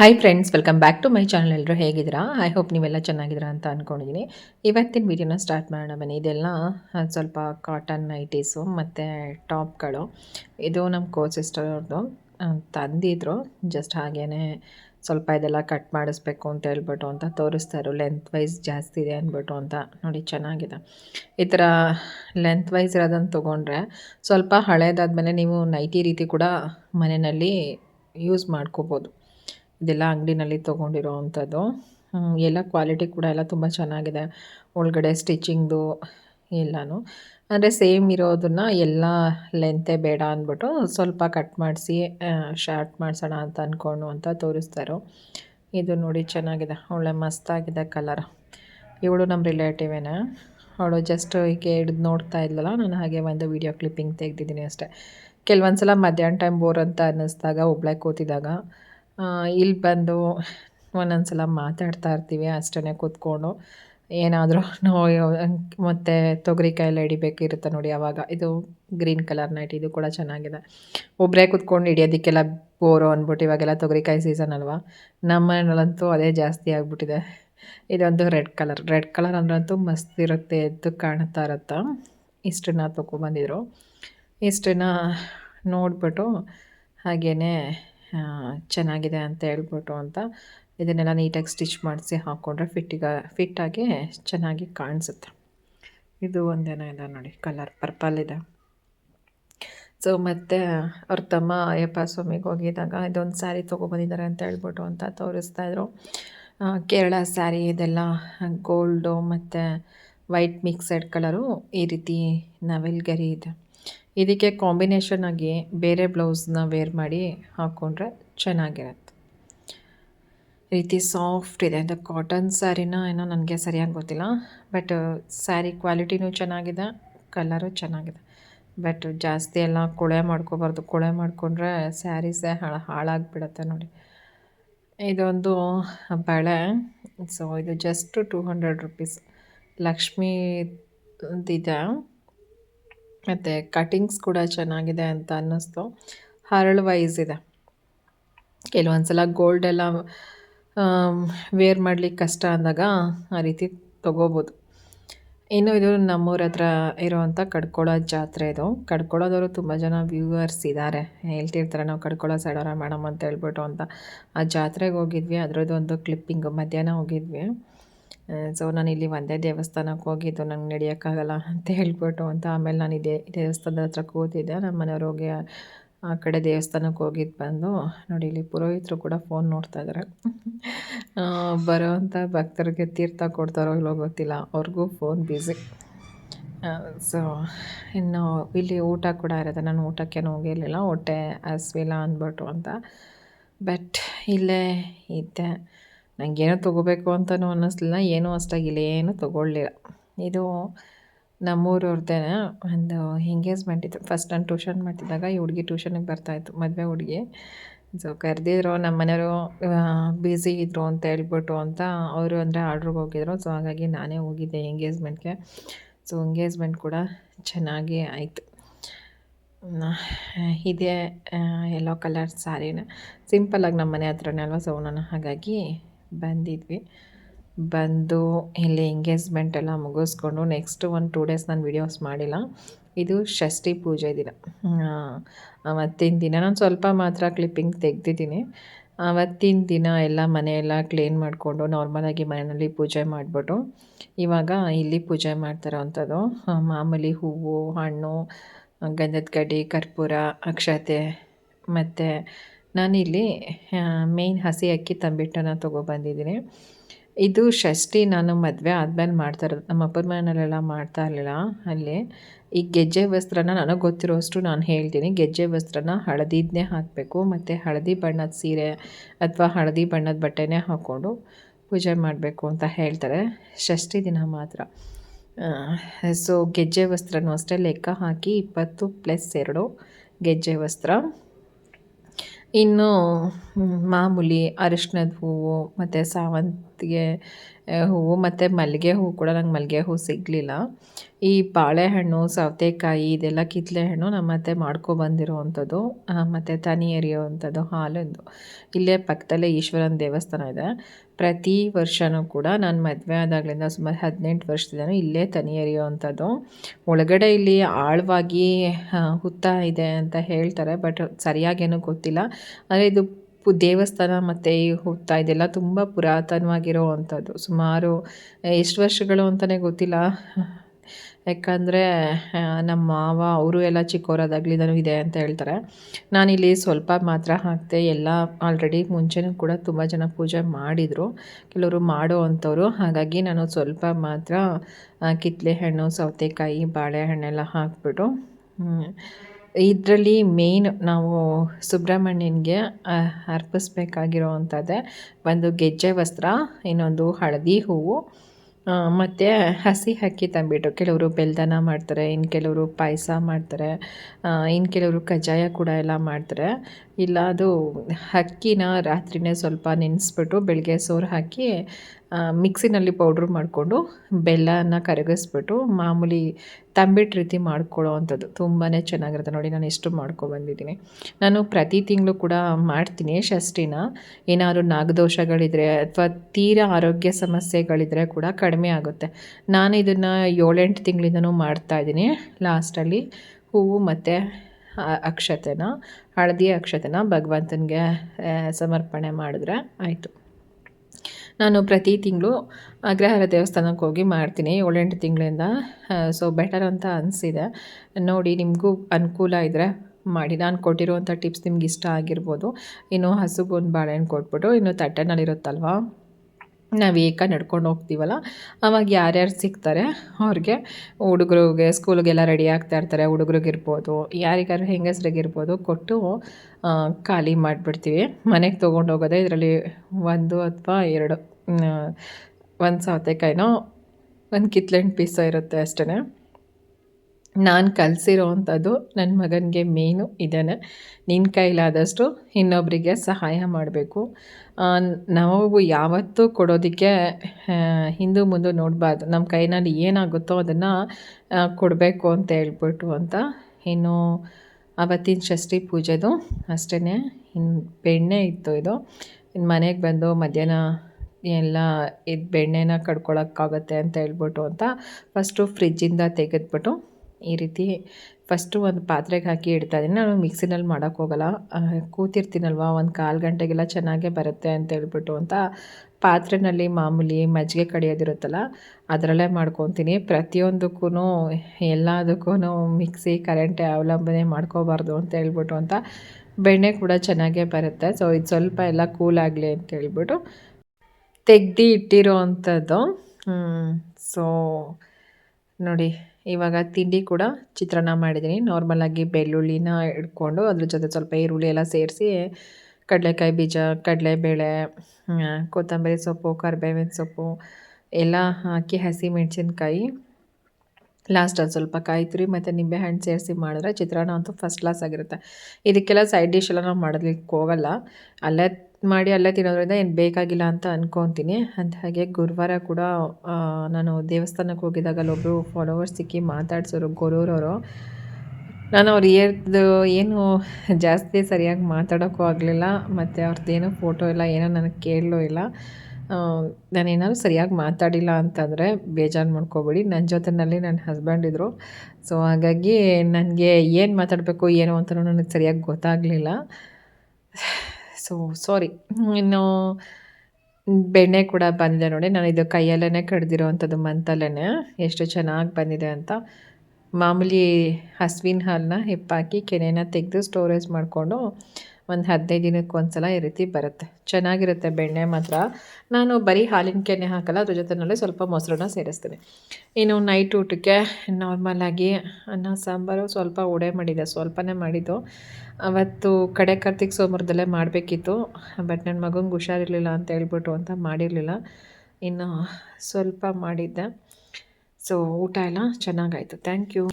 Hi friends welcome back to my channel ಎಲ್ಲರೂ ಹೇಗಿದ್ದೀರಾ? I hope ನೀವೆಲ್ಲ ಚೆನ್ನಾಗಿದ್ದೀರಾ ಅಂತ ಅಂದ್ಕೊಂಡಿದ್ದೀನಿ ಇವತ್ತಿನ ವಿಡಿಯೋನ ಸ್ಟಾರ್ಟ್ ಮಾಡೋಣ ಬನ್ನಿ. ಇದೆಲ್ಲ ಸ್ವಲ್ಪ ಕಾಟನ್ ನೈಟೀಸು ಮತ್ತು ಟಾಪ್ಗಳು ಇದು ನಮ್ಮ ಕೋ ಸಿಸ್ಟರವ್ರದ್ದು ತಂದಿದ್ರು. ಜಸ್ಟ್ ಹಾಗೇ ಸ್ವಲ್ಪ ಇದೆಲ್ಲ ಕಟ್ ಮಾಡಿಸ್ಬೇಕು ಅಂತ ಹೇಳ್ಬಿಟ್ಟು ಅಂತ ತೋರಿಸ್ತಾರು ಲೆಂತ್ ವೈಸ್ ಜಾಸ್ತಿ ಇದೆ ಅಂದ್ಬಿಟ್ಟು ಅಂತ. ನೋಡಿ, ಚೆನ್ನಾಗಿದೆ. ಈ ಥರ ಲೆಂತ್ ವೈಸ್ ಇರೋದನ್ನು ತೊಗೊಂಡ್ರೆ ಸ್ವಲ್ಪ ಹಳೇದಾದ್ಮೇಲೆ ನೀವು ನೈಟಿ ರೀತಿ ಕೂಡ ಮನೆಯಲ್ಲಿ ಯೂಸ್ ಮಾಡ್ಕೋಬೋದು. ಇದೆಲ್ಲ ಅಂಗಡಿನಲ್ಲಿ ತೊಗೊಂಡಿರೋ ಅಂಥದ್ದು ಎಲ್ಲ ಕ್ವಾಲಿಟಿ ಕೂಡ ಎಲ್ಲ ತುಂಬ ಚೆನ್ನಾಗಿದೆ. ಒಳಗಡೆ ಸ್ಟಿಚಿಂಗ್ದು ಎಲ್ಲನೂ. ಅಂದರೆ ಸೇಮ್ ಇರೋದನ್ನು ಎಲ್ಲ ಲೆಂತೆ ಬೇಡ ಅಂದ್ಬಿಟ್ಟು ಸ್ವಲ್ಪ ಕಟ್ ಮಾಡಿಸಿ ಶಾರ್ಟ್ ಮಾಡಿಸೋಣ ಅಂತ ಅಂದ್ಕೊಂಡು ಅಂತ ತೋರಿಸ್ತಾರೋ. ಇದು ನೋಡಿ ಚೆನ್ನಾಗಿದೆ. ಒಳ್ಳೆ ಮಸ್ತಾಗಿದೆ ಕಲರ್. ಇವಳು ನಮ್ಮ ರಿಲೇಟಿವೇನೆ ಅವಳು ಜಸ್ಟ್ ಹೀಗೆ ಹಿಡಿದು ನೋಡ್ತಾ ಇದ್ಲಲ್ಲ, ನಾನು ಹಾಗೆ ಒಂದು ವೀಡಿಯೋ ಕ್ಲಿಪ್ಪಿಂಗ್ ತೆಗೆದಿದ್ದೀನಿ ಅಷ್ಟೇ. ಕೆಲವೊಂದು ಸಲ ಮಧ್ಯಾಹ್ನ ಟೈಮ್ ಬೋರ್ ಅಂತ ಅನ್ನಿಸ್ದಾಗ, ಒಬ್ಳೆ ಕೂತಿದಾಗ ಇಲ್ಲಿ ಬಂದು ಒಂದೊಂದು ಸಲ ಮಾತಾಡ್ತಾ ಇರ್ತೀವಿ ಅಷ್ಟೇ ಕೂತ್ಕೊಂಡು. ಏನಾದರೂ ನೋವು, ಮತ್ತು ತೊಗರಿಕಾಯಿ ಎಲ್ಲ ಹಿಡಿಬೇಕಿರುತ್ತೆ ನೋಡಿ ಆವಾಗ ಇದು ಗ್ರೀನ್ ಕಲರ್ ನೈಟ್, ಇದು ಕೂಡ ಚೆನ್ನಾಗಿದೆ. ಒಬ್ಬರೇ ಕೂತ್ಕೊಂಡು ಹಿಡಿಯೋದಕ್ಕೆಲ್ಲ ಬೋರು ಅಂದ್ಬಿಟ್ಟು ಇವಾಗೆಲ್ಲ ತೊಗರಿಕಾಯಿ ಸೀಸನ್ ಅಲ್ವಾ? ನಮ್ಮ ಮನೆಯಲ್ಲಂತೂ ಅದೇ ಜಾಸ್ತಿ ಆಗಿಬಿಟ್ಟಿದೆ. ಇದೊಂದು ರೆಡ್ ಕಲರ್. ರೆಡ್ ಕಲರ್ ಅಂದ್ರಂತೂ ಮಸ್ತ್ ಇರುತ್ತೆ, ಎದ್ದು ಕಾಣ್ತಾ ಇರುತ್ತೆ. ಇಷ್ಟನ್ನ ತೊಗೊಬಂದಿದ್ರು. ಇಷ್ಟನ್ನ ನೋಡಿಬಿಟ್ಟು ಹಾಗೇ ಚೆನ್ನಾಗಿದೆ ಅಂತ ಹೇಳ್ಬಿಟ್ಟು ಅಂತ ಇದನ್ನೆಲ್ಲ ನೀಟಾಗಿ ಸ್ಟಿಚ್ ಮಾಡಿಸಿ ಹಾಕ್ಕೊಂಡ್ರೆ ಫಿಟ್ಟಿಗೆ, ಫಿಟ್ಟಾಗಿ ಚೆನ್ನಾಗಿ ಕಾಣಿಸುತ್ತೆ. ಇದು ಒಂದೇನೋ ಇದೆ ನೋಡಿ, ಕಲರ್ ಪರ್ಪಲ್ ಇದೆ. ಸೊ, ಮತ್ತು ಅವ್ರ ತಮ್ಮ ಅಯ್ಯಪ್ಪ ಸ್ವಾಮಿಗೆ ಹೋಗಿದ್ದಾಗ ಇದೊಂದು ಸ್ಯಾರಿ ತೊಗೊಬಂದಿದ್ದಾರೆ ಅಂತ ಹೇಳ್ಬಿಟ್ಟು ಅಂತ ತೋರಿಸ್ತಾ ಇದ್ರು. ಕೇರಳ ಸ್ಯಾರಿ ಇದೆಲ್ಲ ಗೋಲ್ಡು ಮತ್ತು ವೈಟ್ ಮಿಕ್ಸೆಡ್ ಕಲರು ಈ ರೀತಿ ನವಿಲ್ಗರಿ ಇದೆ. ಇದಕ್ಕೆ ಕಾಂಬಿನೇಷನ್ ಆಗಿ ಬೇರೆ ಬ್ಲೌಸ್ನ ವೇರ್ ಮಾಡಿ ಹಾಕ್ಕೊಂಡ್ರೆ ಚೆನ್ನಾಗಿರುತ್ತೆ. ರೀತಿ ಸಾಫ್ಟ್ ಇದೆ. ಅಂದರೆ ಕಾಟನ್ ಸ್ಯಾರಿನ ಏನೋ ನನಗೆ ಸರಿಯಾಗಿ ಗೊತ್ತಿಲ್ಲ. ಬಟ್ ಸ್ಯಾರಿ ಕ್ವಾಲಿಟಿನೂ ಚೆನ್ನಾಗಿದೆ ಕಲರು ಚೆನ್ನಾಗಿದೆ. ಬಟ್ ಜಾಸ್ತಿ ಎಲ್ಲ ಕೊಳೆ ಮಾಡ್ಕೋಬಾರ್ದು. ಕೊಳೆ ಮಾಡಿಕೊಂಡ್ರೆ ಸ್ಯಾರೀಸೇ ಹಾಳು, ಹಾಳಾಗಿಬಿಡತ್ತೆ ನೋಡಿ. ಇದೊಂದು ಬಳೆ. ಸೊ ಇದು just two hundred rupees Lakshmi ಇದೆ ಮತ್ತು ಕಟಿಂಗ್ಸ್ ಕೂಡ ಚೆನ್ನಾಗಿದೆ ಅಂತ ಅನ್ನಿಸ್ತು. ಹರಳು ವೈಸ್ ಇದೆ ಕೆಲವೊಂದು ಸಲ ಗೋಲ್ಡ್ ಎಲ್ಲ ವೇರ್ ಮಾಡಲಿಕ್ಕೆ ಕಷ್ಟ ಅಂದಾಗ ಆ ರೀತಿ ತೊಗೋಬೋದು. ಇನ್ನು ಇದು ನಮ್ಮೂರ ಹತ್ರ ಇರೋವಂಥ ಕಡ್ಕೊಳ ಜಾತ್ರೆ ಇದು. ಕಡ್ಕೊಳದವರು ತುಂಬ ಜನ ವ್ಯೂವರ್ಸ್ ಇದ್ದಾರೆ ಹೇಳ್ತಿರ್ತಾರೆ ನಾವು ಕಡ್ಕೊಳ ಸೈಡವರ ಮೇಡಮ್ ಅಂತ ಹೇಳ್ಬಿಟ್ಟು ಅಂತ. ಆ ಜಾತ್ರೆಗೆ ಹೋಗಿದ್ವಿ. ಅದರದ್ದು ಒಂದು ಕ್ಲಿಪ್ಪಿಂಗ್ ಮಧ್ಯಾಹ್ನ ಹೋಗಿದ್ವಿ. ಸೊ ನಾನು ಇಲ್ಲಿ ಒಂದೇ ದೇವಸ್ಥಾನಕ್ಕೆ ಹೋಗಿದ್ದು, ನಂಗೆ ನಡೆಯೋಕ್ಕಾಗಲ್ಲ ಅಂತ ಹೇಳ್ಬಿಟ್ಟು ಅಂತ ಆಮೇಲೆ ನಾನು ಇದೇ ದೇವಸ್ಥಾನದ ಹತ್ರ ಕೂತಿದ್ದೆ. ನಮ್ಮ ಮನೆಯವ್ರು ಆ ಕಡೆ ದೇವಸ್ಥಾನಕ್ಕೆ ಹೋಗಿದ್ದು ಬಂದು, ನೋಡಿ ಇಲ್ಲಿ ಪುರೋಹಿತರು ಕೂಡ ಫೋನ್ ನೋಡ್ತಾ ಇದ್ದಾರೆ ಬರೋವಂಥ ಭಕ್ತರಿಗೆ ತೀರ್ಥ ಕೊಡ್ತಾರೋ ಇಲ್ಲೋ ಗೊತ್ತಿಲ್ಲ, ಅವ್ರಿಗೂ ಫೋನ್ ಬ್ಯುಸಿ ಸೊ ಇನ್ನು ಇಲ್ಲಿ ಊಟ ಕೂಡ ಇರುತ್ತೆ. ನಾನು ಊಟಕ್ಕೆ ಹೋಗಿರಲಿಲ್ಲ, ಹೊಟ್ಟೆ ಹಸ್ವಿಲ್ಲ ಅಂದ್ಬಿಟ್ಟು ಅಂತ. ಬಟ್ ಇಲ್ಲೇ ಇದ್ದೆ. ನನಗೇನೋ ತೊಗೋಬೇಕು ಅಂತಲೂ ಅನ್ನಿಸ್ಲಿಲ್ಲ, ಏನೂ ಅಷ್ಟಾಗಿಲ್ಲ, ಏನೂ ತೊಗೊಳ್ಳಿಲ್ಲ ಇದು ನಮ್ಮೂರವ್ರದ್ದೇ ಒಂದು ಎಂಗೇಜ್ಮೆಂಟ್ ಇತ್ತು. ಫಸ್ಟ್ ನಾನು ಟ್ಯೂಷನ್ ಮಾಡ್ತಿದ್ದಾಗ ಈ ಹುಡುಗಿ ಟ್ಯೂಷನಿಗೆ ಬರ್ತಾಯಿತ್ತು ಮದುವೆ ಹುಡುಗಿ. ಸೊ ಕರೆದಿದ್ರು ನಮ್ಮ ಮನೆಯವರು ಬ್ಯುಸಿ ಇದ್ದರು ಅಂತ ಹೇಳ್ಬಿಟ್ಟು ಅಂತ ಅವರು ಅಂದರೆ ಆರ್ಡ್ರಿಗೆ ಹೋಗಿದ್ರು. ಸೊ ಹಾಗಾಗಿ ನಾನೇ ಹೋಗಿದ್ದೆ ಎಂಗೇಜ್ಮೆಂಟ್ಗೆ ಸೊ ಎಂಗೇಜ್ಮೆಂಟ್ ಕೂಡ ಚೆನ್ನಾಗಿ ಆಯಿತು. ಇದೇ ಎಲ್ಲೋ ಕಲರ್ ಸ್ಯಾರಿನ ಸಿಂಪಲ್ಲಾಗಿ ನಮ್ಮ ಮನೆ ಹತ್ರನೇ ಅಲ್ವಾ? ಸೊ ನಾನು ಹಾಗಾಗಿ ಬಂದಿದ್ವಿ. ಬಂದು ಇಲ್ಲಿ ಎಂಗೇಜ್ಮೆಂಟ್ ಎಲ್ಲ ಮುಗಿಸ್ಕೊಂಡು ನೆಕ್ಸ್ಟ್ ಒಂದು ಟೂ ಡೇಸ್ ನಾನು ವೀಡಿಯೋಸ್ ಮಾಡಿಲ್ಲ. ಇದು ಷಷ್ಠಿ ಪೂಜೆ ದಿನ. ಅವತ್ತಿನ ದಿನ ನಾನು ಸ್ವಲ್ಪ ಮಾತ್ರ ಕ್ಲಿಪ್ಪಿಂಗ್ ತೆಗ್ದಿದ್ದೀನಿ. ಅವತ್ತಿನ ದಿನ ಎಲ್ಲ ಮನೆಯೆಲ್ಲ ಕ್ಲೀನ್ ಮಾಡಿಕೊಂಡು ನಾರ್ಮಲಾಗಿ ಮನೆಯಲ್ಲಿ ಪೂಜೆ ಮಾಡಿಬಿಟ್ಟು, ಇವಾಗ ಇಲ್ಲಿ ಪೂಜೆ ಮಾಡ್ತಾರೋ ಅಂಥದ್ದು. ಮಾಮೂಲಿ ಹೂವು, ಹಣ್ಣು, ಗಂಧದ ಕಡ್ಡಿ ಕರ್ಪೂರ, ಅಕ್ಷತೆ, ಮತ್ತು ನಾನಿಲ್ಲಿ ಮೇಯ್ನ್ ಹಸಿ ಅಕ್ಕಿ ತಂಬಿಟ್ಟನ್ನು ತೊಗೊಬಂದಿದ್ದೀನಿ ಇದು ಷಷ್ಠಿ ನಾನು ಮದುವೆ ಆದಮೇಲೆ ಮಾಡ್ತಾ ಇರೋದು. ನಮ್ಮ ಅಪ್ಪರ ಮನೆಯಲ್ಲೆಲ್ಲ ಮಾಡ್ತಾ ಇರಲಿಲ್ಲ ಅಲ್ಲಿ. ಈ ಗೆಜ್ಜೆ ವಸ್ತ್ರನ ನನಗೆ ಗೊತ್ತಿರೋಷ್ಟು ನಾನು ಹೇಳ್ತೀನಿ. ಗೆಜ್ಜೆ ವಸ್ತ್ರನ ಹಳದಿದನ್ನೇ ಹಾಕಬೇಕು. ಮತ್ತು ಹಳದಿ ಬಣ್ಣದ ಸೀರೆ ಅಥವಾ ಹಳದಿ ಬಣ್ಣದ ಬಟ್ಟೆನೇ ಹಾಕ್ಕೊಂಡು ಪೂಜೆ ಮಾಡಬೇಕು ಅಂತ ಹೇಳ್ತಾರೆ. ಷಷ್ಠಿ ದಿನ ಮಾತ್ರ. ಸೊ ಗೆಜ್ಜೆ ವಸ್ತ್ರನೂ ಅಷ್ಟೇ ಲೆಕ್ಕ ಹಾಕಿ ಇಪ್ಪತ್ತು ಪ್ಲಸ್ ಎರಡು ಗೆಜ್ಜೆ ವಸ್ತ್ರ. ಇನ್ನು ಮ್, ಮಾಮೂಲಿ ಅರಿಶಿನದ ಹೂವು, ಮತ್ತು ಸಾವಂತಿಗೆ ಹೂವು, ಮತ್ತು ಮಲ್ಲಿಗೆ ಹೂವು ಕೂಡ ನಂಗೆ ಮಲ್ಲಿಗೆ ಹೂವು ಸಿಗಲಿಲ್ಲ. ಈ ಬಾಳೆಹಣ್ಣು, ಸೌತೆಕಾಯಿ, ಇದೆಲ್ಲ ಕಿತ್ತಲೆ ಹಣ್ಣು ನಮ್ಮ ಮತ್ತೆ ಮಾಡ್ಕೊಬಂದಿರುವಂಥದ್ದು ಮತ್ತು ತನಿ ಎರಿಯುವಂಥದ್ದು, ಹಾಲಿಂದು. ಇಲ್ಲೇ ಪಕ್ಕದಲ್ಲೇ ಈಶ್ವರನ ದೇವಸ್ಥಾನ ಇದೆ. ಪ್ರತಿ ವರ್ಷವೂ ಕೂಡ ನಾನು ಮದುವೆ ಆದಾಗಲಿಂದ ಸುಮಾರು ಹದಿನೆಂಟು ವರ್ಷದಿಂದ ಇಲ್ಲೇ ತನಿ ಎರಿಯುವಂಥದ್ದು. ಒಳಗಡೆ ಇಲ್ಲಿ ಆಳವಾಗಿ ಹುತ್ತ ಇದೆ ಅಂತ ಹೇಳ್ತಾರೆ, ಬಟ್ ಸರಿಯಾಗೇನೂ ಗೊತ್ತಿಲ್ಲ. ಆದರೆ ಇದು ಪು ದೇವಸ್ಥಾನ ಮತ್ತು ಈ ಹುತ್ತ ಇದೆಲ್ಲ ತುಂಬ ಪುರಾತನವಾಗಿರೋ ಅಂಥದ್ದು. ಸುಮಾರು ಎಷ್ಟು ವರ್ಷಗಳು ಅಂತಲೇ ಗೊತ್ತಿಲ್ಲ. ಯಾಕಂದರೆ ನಮ್ಮ ಮಾವ, ಅವರು ಎಲ್ಲ ಚಿಕ್ಕವರಾದಾಗ್ಲಿಂದನೂ ಇದೆ ಅಂತ ಹೇಳ್ತಾರೆ. ನಾನಿಲ್ಲಿ ಸ್ವಲ್ಪ ಮಾತ್ರ ಹಾಕಿದೆ ಎಲ್ಲ ಆಲ್ರೆಡಿ ಮುಂಚೆನೂ ಕೂಡ ತುಂಬ ಜನ ಪೂಜೆ ಮಾಡಿದರು. ಕೆಲವರು ಮಾಡೋ ಅಂಥವ್ರು. ಹಾಗಾಗಿ ನಾನು ಸ್ವಲ್ಪ ಮಾತ್ರ ಕಿತ್ತಲೆ ಹಣ್ಣು, ಸೌತೆಕಾಯಿ ಬಾಳೆಹಣ್ಣೆಲ್ಲ ಹಾಕಿಬಿಟ್ಟು ಇದರಲ್ಲಿ ಮೇನ್ ನಾವು ಸುಬ್ರಹ್ಮಣ್ಯನಿಗೆ ಅರ್ಪಿಸ್ಬೇಕಾಗಿರೋ ಅಂಥದ್ದೇ ಒಂದು ಗೆಜ್ಜೆ ವಸ್ತ್ರ, ಇನ್ನೊಂದು ಹಳದಿ ಹೂವು ಮತ್ತು ಹಸಿ ಅಕ್ಕಿ ತಂಬಿಟ್ಟು ಕೆಲವರು ಬೆಲ್ದನ ಮಾಡ್ತಾರೆ ಇನ್ನು ಕೆಲವರು ಪಾಯಸ ಮಾಡ್ತಾರೆ ಇನ್ನು ಕೆಲವರು ಕಜ್ಜಾಯ ಕೂಡ ಎಲ್ಲ ಮಾಡ್ತಾರೆ. ಇಲ್ಲ, ಅದು ಅಕ್ಕಿನ ರಾತ್ರಿನೇ ಸ್ವಲ್ಪ ನೆನೆಸ್ಬಿಟ್ಟು ಬೆಳಗ್ಗೆ ಸೋರು ಹಾಕಿ ಮಿಕ್ಸಿನಲ್ಲಿ ಪೌಡ್ರ್ ಮಾಡಿಕೊಂಡು ಬೆಲ್ಲನ ಕರಗಿಸ್ಬಿಟ್ಟು ಮಾಮೂಲಿ ತಂಬಿಟ್ಟು ರೀತಿ ಮಾಡ್ಕೊಳ್ಳೋ ಅಂಥದ್ದು. ತುಂಬಾ ಚೆನ್ನಾಗಿರುತ್ತೆ. ನೋಡಿ, ನಾನು ಎಷ್ಟು ಮಾಡ್ಕೊಬಂದಿದ್ದೀನಿ ನಾನು ಪ್ರತಿ ತಿಂಗಳು ಕೂಡ ಮಾಡ್ತೀನಿ ಷಷ್ಟಿನ ಏನಾದರೂ ನಾಗದೋಷಗಳಿದ್ರೆ ಅಥವಾ ತೀರಾ ಆರೋಗ್ಯ ಸಮಸ್ಯೆಗಳಿದ್ರೆ ಕೂಡ ಕಡಿಮೆ ಆಗುತ್ತೆ. ನಾನು ಇದನ್ನು ಏಳೆಂಟು ತಿಂಗಳಿಂದನೂ ಮಾಡ್ತಾಯಿದ್ದೀನಿ ಲಾಸ್ಟಲ್ಲಿ ಹೂವು ಮತ್ತು ಅಕ್ಷತೆನ ಹಳದಿ ಅಕ್ಷತೆನ ಭಗವಂತನಿಗೆ ಸಮರ್ಪಣೆ ಮಾಡಿದ್ರೆ ಆಯಿತು. ನಾನು ಪ್ರತಿ ತಿಂಗಳು ಅಗ್ರಹಾರ ದೇವಸ್ಥಾನಕ್ಕೆ ಹೋಗಿ ಮಾಡ್ತೀನಿ. ಏಳೆಂಟು ತಿಂಗಳಿಂದ ಸೊ ಬೆಟರ್ ಅಂತ ಅನಿಸಿದೆ. ನೋಡಿ, ನಿಮಗೂ ಅನುಕೂಲ ಇದ್ದರೆ ಮಾಡಿ. ನಾನು ಕೊಟ್ಟಿರುವಂಥ ಟಿಪ್ಸ್ ನಿಮ್ಗೆ ಇಷ್ಟ ಆಗಿರ್ಬೋದು. ಇನ್ನು ಹಸುಗೊಂದು ಬಾಳೆಹಣ್ಣು ಕೊಟ್ಬಿಟ್ಟು, ಇನ್ನು ತಟ್ಟೆನಲ್ಲಿರುತ್ತಲ್ವ? ನಾವು ಏಕ ನಡ್ಕೊಂಡು ಹೋಗ್ತೀವಲ್ಲ? ಅವಾಗ ಯಾರ್ಯಾರು ಸಿಗ್ತಾರೆ ಅವ್ರಿಗೆ, ಹುಡುಗರಿಗೆ, ಸ್ಕೂಲಿಗೆಲ್ಲ ರೆಡಿ ಆಗ್ತಾ ಇರ್ತಾರೆ ಹುಡುಗರಿಗಿರ್ಬೋದು ಯಾರಿಗಾರು ಹೆಂಗಸ್ರಿಗಿರ್ಬೋದು ಕೊಟ್ಟು ಖಾಲಿ ಮಾಡಿಬಿಡ್ತೀವಿ. ಮನೆಗೆ ತೊಗೊಂಡು ಹೋಗೋದೇ ಇದರಲ್ಲಿ ಒಂದು ಅಥವಾ ಎರಡು ಒಂದು ಸೌತೆಕಾಯಿನೋ ಒಂದು ಕಿತ್ಲೆಂಟು ಪೀಸೋ ಇರುತ್ತೆ ಅಷ್ಟೇ ನಾನು ಕಲಿಸಿರೋ ಅಂಥದ್ದು ನನ್ನ ಮಗನಿಗೆ ಮೇನು ಇದನ್ನು ನಿನ್ನ ಕೈಲಾದಷ್ಟು ಇನ್ನೊಬ್ಬರಿಗೆ ಸಹಾಯ ಮಾಡಬೇಕು. ನಾವು ಯಾವತ್ತೂ ಕೊಡೋದಕ್ಕೆ ಹಿಂದೂ ಮುಂದೆ ನೋಡಬಾರ್ದು. ನಮ್ಮ ಕೈನಲ್ಲಿ ಏನಾಗುತ್ತೋ ಅದನ್ನು ಕೊಡಬೇಕು ಅಂತ ಹೇಳ್ಬಿಟ್ಟು ಅಂತ. ಇನ್ನು ಆವತ್ತಿನ ಷಷ್ಠಿ ಪೂಜೆದು ಅಷ್ಟೇ ಇನ್ನು ಬೆಣ್ಣೆ ಇತ್ತು ಇದು. ಇನ್ನು ಮನೆಗೆ ಬಂದು ಮಧ್ಯಾಹ್ನ ಎಲ್ಲ ಇದು ಬೆಣ್ಣೆನ ಕಡ್ಕೊಳಕ್ಕಾಗತ್ತೆ ಅಂತ ಹೇಳ್ಬಿಟ್ಟು ಅಂತ ಫಸ್ಟು ಫ್ರಿಜ್ಜಿಂದ ತೆಗೆದ್ಬಿಟ್ಟು ಈ ರೀತಿ ಫಸ್ಟು ಒಂದು ಪಾತ್ರೆಗೆ ಹಾಕಿ ಇಡ್ತಾ ಇದ್ದೀನಿ ನಾನು ಮಿಕ್ಸಿನಲ್ಲಿ ಮಾಡೋಕ್ಕೆ ಹೋಗಲ್ಲ. ಕೂತಿರ್ತೀನಲ್ವ? ಒಂದು ಕಾಲು ಗಂಟೆಗೆಲ್ಲ ಚೆನ್ನಾಗೇ ಬರುತ್ತೆ ಅಂತ ಹೇಳ್ಬಿಟ್ಟು ಅಂತ ಪಾತ್ರೆನಲ್ಲಿ ಮಾಮೂಲಿ ಮಜ್ಜಿಗೆ ಕಡಿಯೋದಿರುತ್ತಲ್ಲ, ಅದರಲ್ಲೇ ಮಾಡ್ಕೊತೀನಿ. ಪ್ರತಿಯೊಂದಕ್ಕೂ ಎಲ್ಲದಕ್ಕೂ ಮಿಕ್ಸಿ ಕರೆಂಟೇ ಅವಲಂಬನೆ ಮಾಡ್ಕೋಬಾರ್ದು ಅಂತ ಹೇಳ್ಬಿಟ್ಟು ಅಂತ ಬೆಣ್ಣೆ ಕೂಡ ಚೆನ್ನಾಗೇ ಬರುತ್ತೆ. ಸೊ ಇದು ಸ್ವಲ್ಪ ಎಲ್ಲ ಕೂಲ್ ಆಗಲಿ ಅಂತ ಹೇಳ್ಬಿಟ್ಟು ತೆಗ್ದು ಇಟ್ಟಿರೋ ಅಂಥದ್ದು. ಸೊ ನೋಡಿ, ಇವಾಗ ತಿಂಡಿ ಕೂಡ ಚಿತ್ರಾನ್ನ ಮಾಡಿದ್ದೀನಿ. ನಾರ್ಮಲಾಗಿ ಬೆಳ್ಳುಳ್ಳಿನ ಇಟ್ಕೊಂಡು ಅದ್ರ ಜೊತೆ ಸ್ವಲ್ಪ ಈರುಳ್ಳಿ ಎಲ್ಲ ಸೇರಿಸಿ, ಕಡಲೆಕಾಯಿ ಬೀಜ, ಕಡಲೆಬೇಳೆ ಕೊತ್ತಂಬರಿ ಸೊಪ್ಪು, ಕರಿಬೇವಿನ ಸೊಪ್ಪು ಎಲ್ಲ ಹಾಕಿ ಹಸಿ ಮೆಣಸಿನ್ಕಾಯಿ ಲಾಸ್ಟಲ್ಲಿ ಸ್ವಲ್ಪ ಕಾಯಿ ತುರಿ ಮತ್ತು ನಿಂಬೆಹಣ್ಣು ಸೇರಿಸಿ ಮಾಡಿದ್ರೆ ಚಿತ್ರಾನ್ನ ಅಂತೂ ಫಸ್ಟ್ ಕ್ಲಾಸ್ ಆಗಿರುತ್ತೆ. ಇದಕ್ಕೆಲ್ಲ ಸೈಡ್ ಡಿಶ್ ಎಲ್ಲ ನಾವು ಮಾಡೋದಕ್ಕೆ ಹೋಗಲ್ಲ. ಅಲ್ಲೇ ಮಾಡಿ ಅಲ್ಲೇ ತಿನ್ನೋದ್ರಿಂದ ಏನು ಬೇಕಾಗಿಲ್ಲ ಅಂತ ಅಂದ್ಕೊತೀನಿ ಅಂತ ಹಾಗೆ ಗುರುವಾರ ಕೂಡ ನಾನು ದೇವಸ್ಥಾನಕ್ಕೆ ಹೋಗಿದಾಗ ಅಲ್ಲೊಬ್ಬರು ಫಾಲೋವರ್ಸ್ ಸಿಕ್ಕಿ ಮಾತಾಡ್ಸೋರು, ಗೊರೂರವರು. ನಾನು ಅವ್ರು ಏರ್ದು ಏನು ಜಾಸ್ತಿ ಸರಿಯಾಗಿ ಮಾತಾಡೋಕ್ಕೂ ಆಗಲಿಲ್ಲ. ಮತ್ತು ಅವ್ರದ್ದೇನೋ ಫೋಟೋ ಇಲ್ಲ ಏನೋ ನನಗೆ ಕೇಳಲೂ ಇಲ್ಲ. ನಾನೇನಾದ್ರು ಸರಿಯಾಗಿ ಮಾತಾಡಿಲ್ಲ ಅಂತಂದರೆ ಬೇಜಾರು ಮಾಡ್ಕೋಬೇಡಿ. ನನ್ನ ಜೊತೆನಲ್ಲಿ ನನ್ನ ಹಸ್ಬೆಂಡ್ ಇದ್ದರು ಸೊ ಹಾಗಾಗಿ ನನಗೆ ಏನು ಮಾತಾಡಬೇಕು, ಏನು ಅಂತಲೂ ನನಗೆ ಸರಿಯಾಗಿ ಗೊತ್ತಾಗಲಿಲ್ಲ. ಸೊ ಸಾರಿ ಇನ್ನು ಬೆಣ್ಣೆ ಕೂಡ ಬಂದಿದೆ ನೋಡಿ. ನಾನು ಇದು ಕೈಯಲ್ಲೇ ಕಡ್ದಿರೋ ಅಂಥದ್ದು ಮಂತಲ್ಲೇ ಎಷ್ಟು ಚೆನ್ನಾಗಿ ಬಂದಿದೆ ಅಂತ. ಮಾಮೂಲಿ ಹಸುವಿನ ಹಾಲನ್ನ ಹೆಪ್ಪಾಕಿ, ಕೆನೆನ ತೆಗೆದು ಸ್ಟೋರೇಜ್ ಮಾಡಿಕೊಂಡು ಒಂದು ಹದಿನೈದು ದಿನಕ್ಕೆ ಒಂದು ಸಲ ಈ ರೀತಿ ಬರುತ್ತೆ. ಚೆನ್ನಾಗಿರುತ್ತೆ ಬೆಣ್ಣೆ ಮಾತ್ರ. ನಾನು ಬರೀ ಹಾಲಿನ ಕೆನೆ ಹಾಕಲ್ಲ, ಅದ್ರ ಜೊತೆಯಲ್ಲೇ ಸ್ವಲ್ಪ ಮೊಸರನ್ನ ಸೇರಿಸ್ತೀನಿ. ಇನ್ನು ನೈಟ್ ಊಟಕ್ಕೆ ನಾರ್ಮಲಾಗಿ ಅನ್ನ, ಸಾಂಬಾರು ಸ್ವಲ್ಪ ಉಡೆ ಮಾಡಿದೆ, ಸ್ವಲ್ಪನೇ ಮಾಡಿದ್ದು. ಅವತ್ತು ಕಡೆ ಕಾರ್ತಿಕ್ ಸೋಮವಾರದಲ್ಲೇ ಮಾಡಬೇಕಿತ್ತು ಬಟ್ ನನ್ನ ಮಗಂಗೆ ಹುಷಾರಿರಲಿಲ್ಲ ಅಂತ ಹೇಳ್ಬಿಟ್ಟು ಅಂತ ಮಾಡಿರಲಿಲ್ಲ. ಇನ್ನು ಸ್ವಲ್ಪ ಮಾಡಿದ್ದೆ. ಸೊ ಊಟ ಎಲ್ಲ ಚೆನ್ನಾಗಾಯಿತು. Thank you